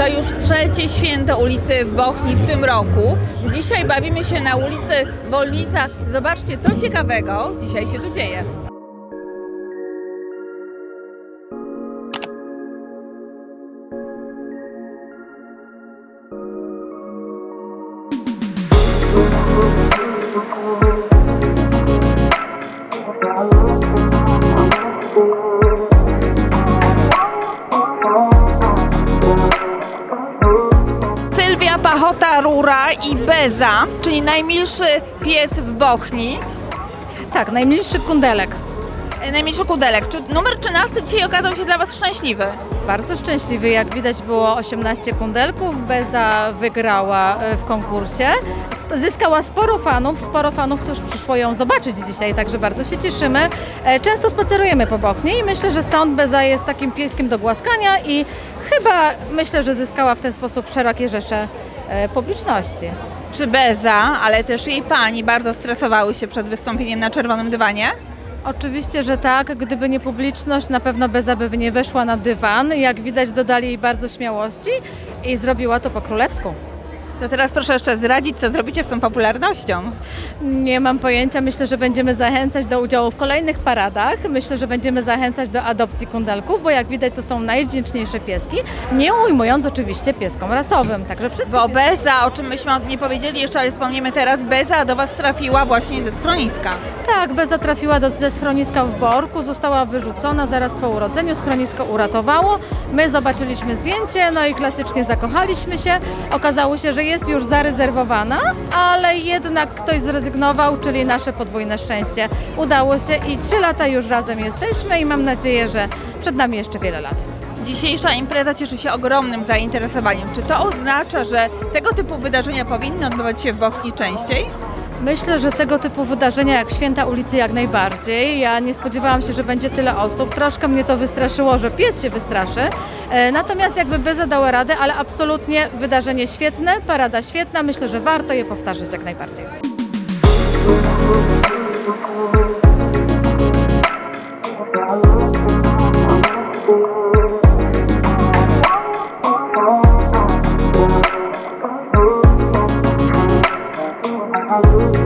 To już trzecie święto ulicy w Bochni w tym roku. Dzisiaj bawimy się na ulicy Wolnica. Zobaczcie, co ciekawego dzisiaj się tu dzieje. Sylwia Pachota Rura i Beza, czyli najmilszy pies w Bochni. Tak, najmilszy kundelek. E, Najmilszy kudelek. Czy numer 13 dzisiaj okazał się dla Was szczęśliwy? Bardzo szczęśliwy, jak widać było 18 kundelków. Beza wygrała e, w konkursie. Sp- Zyskała sporo fanów, sporo fanów też przyszło ją zobaczyć dzisiaj, także bardzo się cieszymy. E, Często spacerujemy po Bochni i myślę, że stąd Beza jest takim pieskiem do głaskania i chyba myślę, że zyskała w ten sposób szerokie rzesze publiczności. Czy Beza, ale też jej pani bardzo stresowały się przed wystąpieniem na czerwonym dywanie? Oczywiście, że tak. Gdyby nie publiczność, na pewno Beza by nie weszła na dywan. Jak widać, dodali jej bardzo śmiałości i zrobiła to po królewsku. To teraz proszę jeszcze zdradzić, co zrobicie z tą popularnością. Nie mam pojęcia. Myślę, że będziemy zachęcać do udziału w kolejnych paradach. Myślę, że będziemy zachęcać do adopcji kundelków, bo jak widać, to są najwdzięczniejsze pieski. Nie ujmując oczywiście pieskom rasowym. Także wszystko. Bo Beza, o czym myśmy nie powiedzieli jeszcze, ale wspomniemy teraz, Beza do Was trafiła właśnie ze schroniska. Tak, Beza trafiła do, ze schroniska w Borku, została wyrzucona zaraz po urodzeniu, schronisko uratowało. My zobaczyliśmy zdjęcie, no i klasycznie zakochaliśmy się. Okazało się, że jest już zarezerwowana, ale jednak ktoś zrezygnował, czyli nasze podwójne szczęście. Udało się i trzy lata już razem jesteśmy i mam nadzieję, że przed nami jeszcze wiele lat. Dzisiejsza impreza cieszy się ogromnym zainteresowaniem. Czy to oznacza, że tego typu wydarzenia powinny odbywać się w Bochni częściej? Myślę, że tego typu wydarzenia jak Święta ulicy jak najbardziej. Ja nie spodziewałam się, że będzie tyle osób. Troszkę mnie to wystraszyło, że pies się wystraszy. E, Natomiast jakby Beza dała radę, ale absolutnie wydarzenie świetne, parada świetna. Myślę, że warto je powtarzać jak najbardziej. Peru.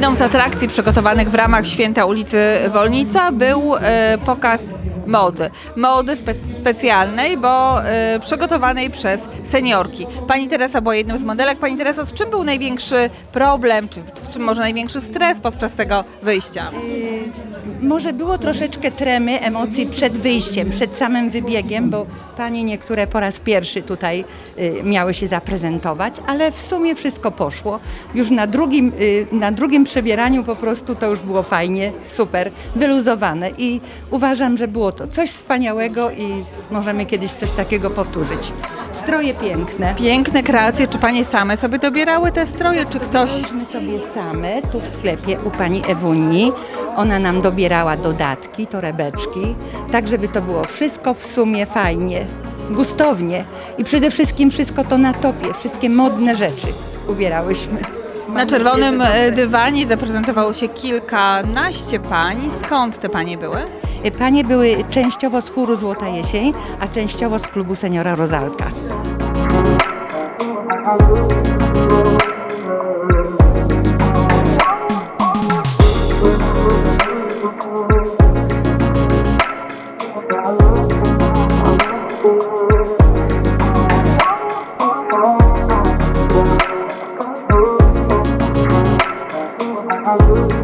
Jedną z atrakcji przygotowanych w ramach Święta ulicy Wolnica był e, pokaz mody. Mody spe specjalnej, bo e, przygotowanej przez seniorki. Pani Teresa była jednym z modelek. Pani Tereso, z czym był największy problem, czy z czym może największy stres podczas tego wyjścia? Może było troszeczkę tremy emocji przed wyjściem, przed samym wybiegiem, bo panie niektóre po raz pierwszy tutaj y, miały się zaprezentować, ale w sumie wszystko poszło. Już na drugim, y, na drugim przebieraniu po prostu to już było fajnie, super, wyluzowane i uważam, że było to coś wspaniałego i możemy kiedyś coś takiego powtórzyć. Stroje piękne. Piękne kreacje. Czy panie same sobie dobierały te stroje, czy ktoś... Byliśmy sobie same tu w sklepie u pani Ewuni. Ona nam dobierała dodatki, torebeczki, tak żeby to było wszystko w sumie fajnie, gustownie i przede wszystkim wszystko to na topie, wszystkie modne rzeczy ubierałyśmy. Na czerwonym e, dywanie zaprezentowało się kilkanaście pań. Skąd te panie były? Panie były częściowo z chóru Złota Jesień, a częściowo z klubu seniora Rozalka. Thank